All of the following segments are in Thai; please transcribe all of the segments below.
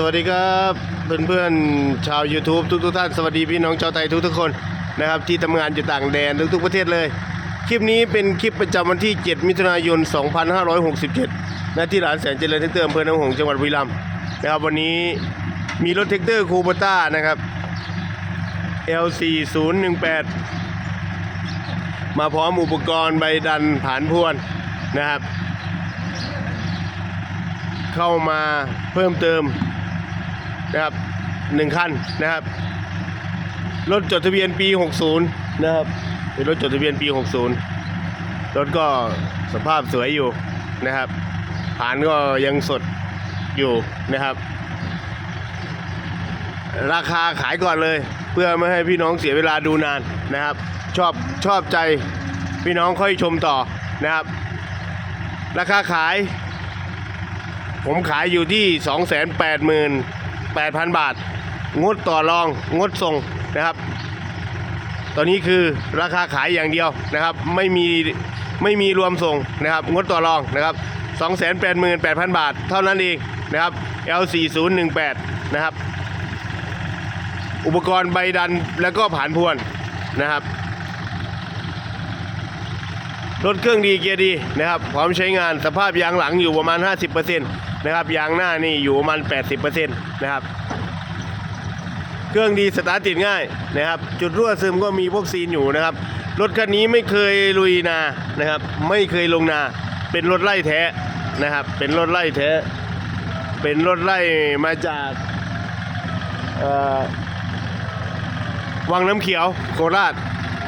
สวัสดีครับเพื่อนๆชาว YouTube ทุกๆท่านสวัสดีพี่น้องชาวไทยทุกๆคนนะครับที่ทำงานอยู่ต่างแดนทุกๆประเทศเลย คลิปนี้เป็นคลิปประจำวันที่ 7 มิถุนายน 2567ณที่ร้านแสนเจริญเทคเตอร์อำเภอหนองหงส์จังหวัดบุรีรัมย์นะครับวันนี้มีรถเทคเตอร์คูปต้านะครับ L4018 มาพร้อมอุปกรณ์ใบดันผานพวนนะครับ เข้ามาเพิ่มเติม นะครับหนึ่งคันนะครับ รถจดทะเบียนปี 60 นะครับ เป็นรถจดทะเบียนปี 60 รถก็สภาพสวยอยู่นะครับฐานก็ยังสดอยู่นะครับ ราคาขายก่อนเลย เพื่อไม่ให้พี่น้องเสียเวลาดูนานนะครับ ชอบชอบใจพี่น้องค่อยชมต่อนะครับ ราคาขาย ผมขายอยู่ที่ 288,000 บาท งดต่อรองงดส่งนะครับ ตอนนี้คือราคาขายอย่างเดียวนะครับ ไม่มีไม่มีรวมส่งนะครับ งดต่อรองนะครับ 288,000 บาท เท่านั้นเองนะครับ L4018 นะครับ อุปกรณ์ใบดันแล้วก็ผ่านพวนนะครับรถเครื่องดีเกียร์ดีนะครับพร้อมใช้งานสภาพยางหลังอยู่ประมาณ 50%น นะครับยางหน้านี่อยู่ประมาณ 80%นะครับ เครื่องดีสตาร์ทติดง่ายนะครับ จุดรั่วซึมก็มีพวกซีนอยู่นะครับ รถคันนี้ไม่เคยลุยนานะครับ ไม่เคยลงนา เป็นรถไล่แท้นะครับ เป็นรถไล่แท้ เป็นรถไล่มาจากวังน้ำเขียวโคราช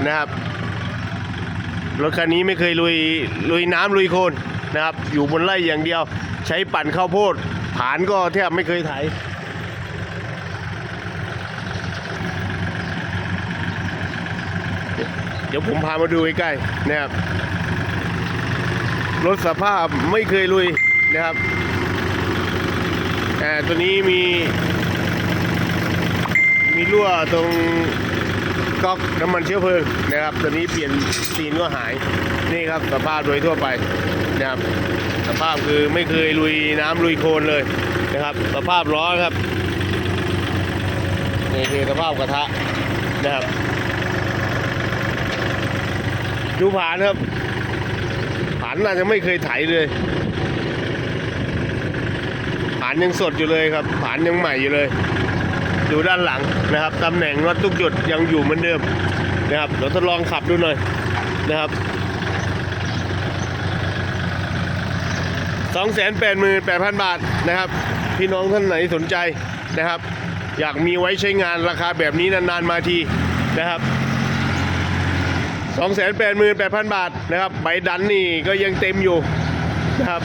นะครับรถคันนี้ไม่เคยลุยลุยน้ำลุยโคลนนะครับ อยู่บนไร่อย่างเดียว ใช้ปั่นข้าวโพดผานก็แทบไม่เคยไถเดี๋ยวผมพามาดูใกล้ๆนะครับรถสภาพไม่เคยลุยนะครับอ่ตัวนี้มี มีรั่วตรงก๊อกน้ำมันเชื้อเพลิงนะครับ ตัวนี้เปลี่ยนซีนก็หาย นี่ครับสภาพโดยทั่วไปนะครับ สภาพคือไม่เคยลุยน้ำลุยโคลนเลยนะครับ สภาพล้อครับนี่คือสภาพกระทะนะครับ ดูผานครับผานน่าจะไม่เคยไถเลยผานยังสดอยู่เลยครับผานยังใหม่อยู่เลย ดูด้านหลังนะครับตำแหน่งน็อตทุกจุดยังอยู่เหมือนเดิมนะครับเดี๋ยวทดลองขับดูหน่อยนะครับ สองแสนแปดหมื่นแปดพันบาทนะครับ พี่น้องท่านไหนสนใจนะครับ อยากมีไว้ใช้งานราคาแบบนี้นานๆมาทีนะครับสองแสนแปดหมื่นแปดพันบาทนะครับใบดันนี่ก็ยังเต็มอยู่นะครับ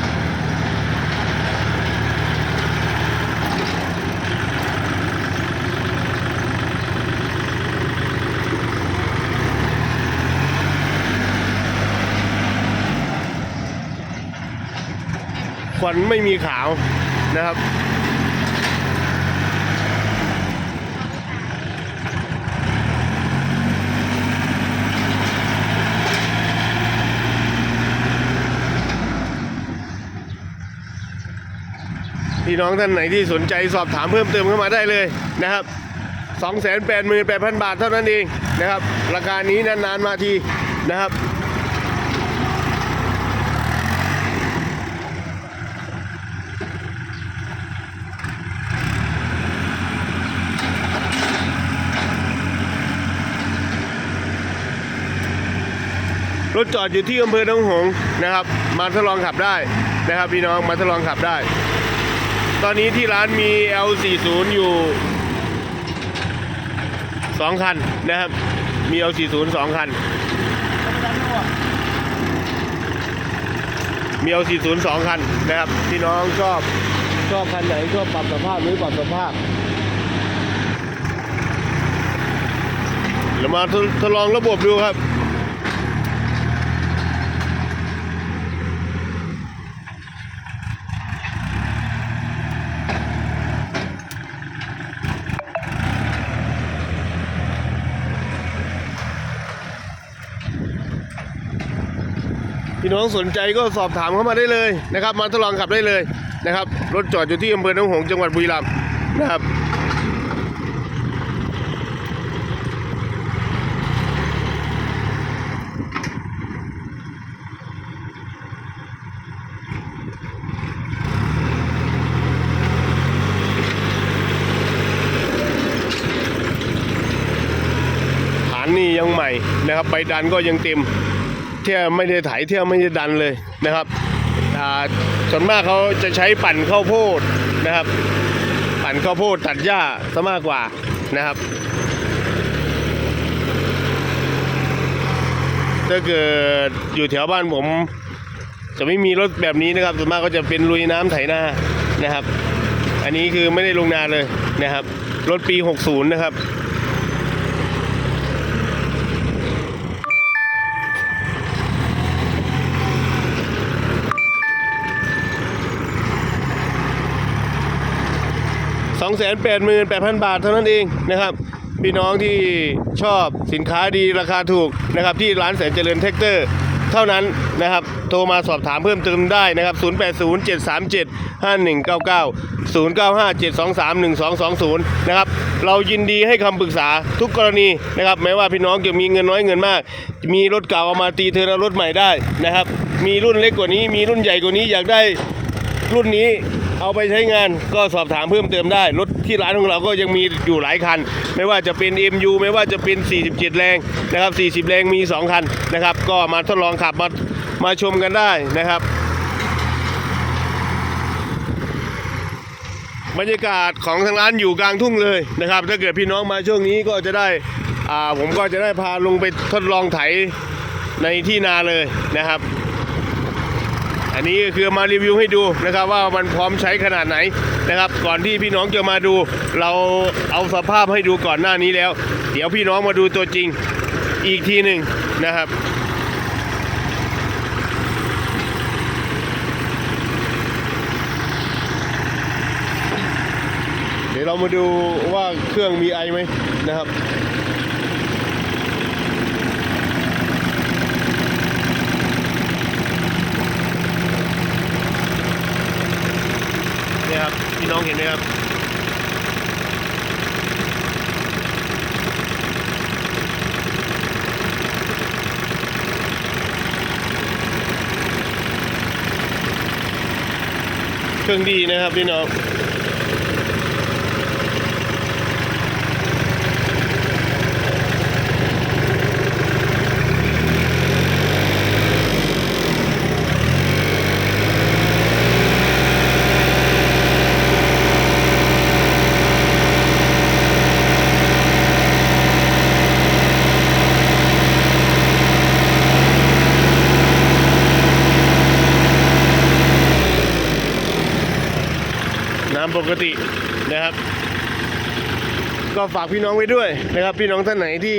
วันไม่มีขาวนะครับพี่น้องท่านไหนที่สนใจสอบถามเพิ่มเติมเข้ามาได้เลยนะครับ 288,000 บาทเท่านั้นเองนะครับ ราคานี้นานๆมาทีนะครับ จอดอยู่ที่อำเภอหนองหงส์นะครับ มาทดลองขับได้นะครับ พี่น้องมาทดลองขับได้ ตอนนี้ที่ร้านมี L40 อยู่ 2 คันนะครับ มี L40 2 คัน มี L40 2 คันนะครับ พี่น้องชอบชอบคันไหนชอบปรับสภาพหรือปรับสภาพเรามาทดลองระบบดูครับ น้องสนใจก็สอบถามเข้ามาได้เลยนะครับ มาทดลองขับได้เลยนะครับ รถจอดอยู่ที่อำเภอหนองหงส์จังหวัดบุรีรัมย์นะครับฐานนี่ยังใหม่นะครับใบดันก็ยังเต็ม เที่ยวไม่ได้ไถเที่ยวไม่ได้ดันเลยนะครับอาส่วนมากเขาจะใช้ปั่นข้าวโพดนะครับ ปั่นข้าวโพดตัดหญ้าซะมากกว่านะครับถ้าเกิดอยู่แถวบ้านผม จะไม่มีรถแบบนี้นะครับส่วนมากก็จะเป็นลุยน้ำไถนานะครับ อันนี้คือไม่ได้ลงนาเลยนะครับ รถปี 60 นะครับ 288,000 บาทเท่านั้นเองนะครับพี่น้องที่ชอบสินค้าดีราคาถูกนะครับที่ร้านแสนเจริญแท็กเตอร์เท่านั้นนะครับ โทรมาสอบถามเพิ่มเติมได้นะครับ 0807375199 0957231220 นะครับ เรายินดีให้คำปรึกษาทุกกรณีนะครับ แม้ว่าพี่น้องจะมีเงินน้อยเงินมาก มีรถเก่าเอามาตีเทอร์นรถใหม่ได้นะครับ มีรุ่นเล็กกว่านี้ มีรุ่นใหญ่กว่านี้ อยากได้รุ่นนี้ เอาไปใช้งานก็สอบถามเพิ่มเติมได้ รถที่ร้านของเราก็ยังมีอยู่หลายคัน ไม่ว่าจะเป็น MU ไม่ว่าจะเป็น 47 แรงนะครับ 40 แรงมี 2 คันนะครับ ก็มาทดลองขับมามาชมกันได้นะครับบรรยากาศของทางร้านอยู่กลางทุ่งเลยนะครับ ถ้าเกิดพี่น้องมาช่วงนี้ก็จะได้อ่าผมก็จะได้พาลงไปทดลองไถในที่นาเลยนะครับ อันนี้คือมารีวิวให้ดูนะครับว่ามันพร้อมใช้ขนาดไหนนะครับ ก่อนที่พี่น้องจะมาดู เราเอาสภาพให้ดูก่อนหน้านี้แล้ว เดี๋ยวพี่น้องมาดูตัวจริงอีกทีหนึ่งนะครับเดี๋ยวเรามาดูว่าเครื่องมีไอไหมนะครับ เนี่ยครับ พี่น้องเห็นไหมครับเครื่องดีนะครับพี่น้อง กตินะครับ ก็ฝากพี่น้องไว้ด้วยนะครับ พี่น้องท่านไหนที่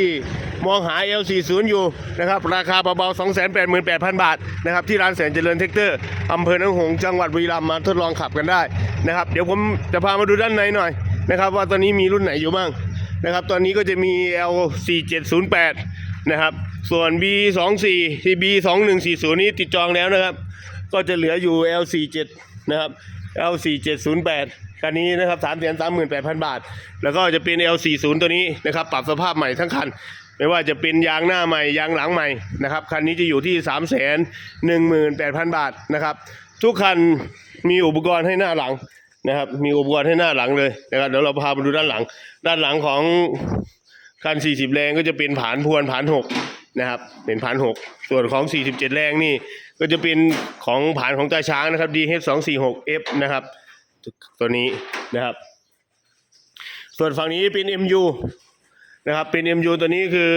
มองหา L40 อยู่นะครับ ราคาเบาๆ288,000 บาทนะครับที่ร้านแสนเจริญเทคเตอร์อำเภอหนองหงส์จังหวัดบุรีรัมย์มาทดลองขับกันได้นะครับเดี๋ยวผมจะพามาดูด้านในหน่อยนะครับ ว่าตอนนี้มีรุ่นไหนอยู่บ้างนะครับ ตอนนี้ก็จะมี L4708 นะครับ ส่วน B24 ที่ B2140 นี้ติดจองแล้วนะครับ ก็จะเหลืออยู่ L47 นะครับ L4708 คันนี้นะครับ3 3 8 0 0 0บาท แล้วก็จะเป็น L40 ตัวนี้นะครับปรับสภาพใหม่ทั้งคัน ไม่ว่าจะเป็นยางหน้าใหม่ยางหลังใหม่นะครับคันนี้จะอยู่ที่3 1 8 0 0 0บาทนะครับทุกคันมีอุปกรณ์ให้หน้าหลังนะครับมีอุปกรณ์ให้หน้าหลังเลยนะครับเดี๋ยวเราพาไปดูด้านหลัง ด้านหลังของคัน 40 แรงก็จะเป็นผานพวนผาน6นะครับเป็นผาน6ส่วนของ 47 แรงนี่ก็จะเป็นของผานของตาช้างนะครับ DH246F นะครับ ตัวนี้นะครับ ส่วนฝั่งนี้เป็น MU นะครับเป็น MU ตัวนี้คือ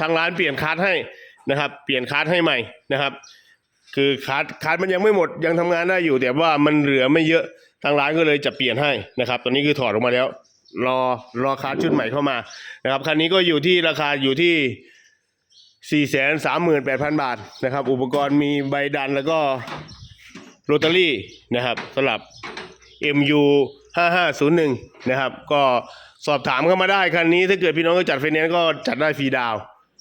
ทางร้านเปลี่ยนคาร์ดให้นะครับ เปลี่ยนคาร์ดให้ใหม่นะครับ คือคาร์ดคาร์ดมันยังไม่หมดยังทำงานได้อยู่แต่ว่ามันเหลือไม่เยอะทางร้านก็เลยจะเปลี่ยนให้นะครับ ตัวนี้คือถอดออกมาแล้ว รอรอคาร์ดชุดใหม่เข้ามานะครับคันนี้ก็อยู่ที่ราคาอยู่ที่ 4 3 8 0 0 0 บาทนะครับ อุปกรณ์มีใบดันแล้วก็โรตารี่นะครับสำหรับ MU 5501นะครับ ก็สอบถามเข้ามาได้คันนี้ถ้าเกิดพี่น้องจะจัดไฟแนนซ์ก็จัดได้ฟรีดาว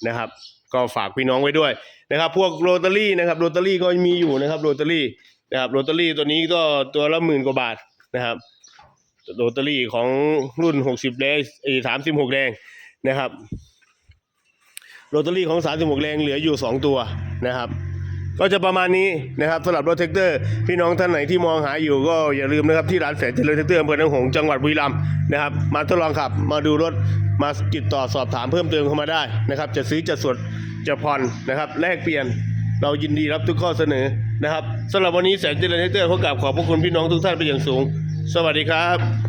นะครับ ก็ฝากพี่น้องไว้ด้วยนะครับ พวกโรตารี่นะครับโรตารี่ก็มีอยู่นะครับโรตารี่นะครับโรตารี่ตัวนี้ก็ตัวละหมื่นกว่าบาทนะครับโรตารี่ของรุ่น 60แรงอี36แรงนะครับโรตารี่ของ 36 แรงเหลืออยู่ 2 ตัวนะครับ ก็จะประมาณนี้นะครับสำหรับรถแท็กเตอร์พี่น้องท่านไหนที่มองหาอยู่ก็อย่าลืมนะครับที่ร้านแสนเจริญแท็กเตอร์อำเภอหนองหงส์จังหวัดบุรีรัมย์นะครับ มาทดลองขับมาดูรถมาติดต่อสอบถามเพิ่มเติมเข้ามาได้นะครับ จะซื้อจะสดจะผ่อนนะครับแลกเปลี่ยนเรายินดีรับทุกข้อเสนอนะครับสำหรับวันนี้แสนเจริญแท็กเตอร์ขอกราบขอบพระคุณพี่น้องทุกท่านเป็นอย่างสูง สวัสดีครับ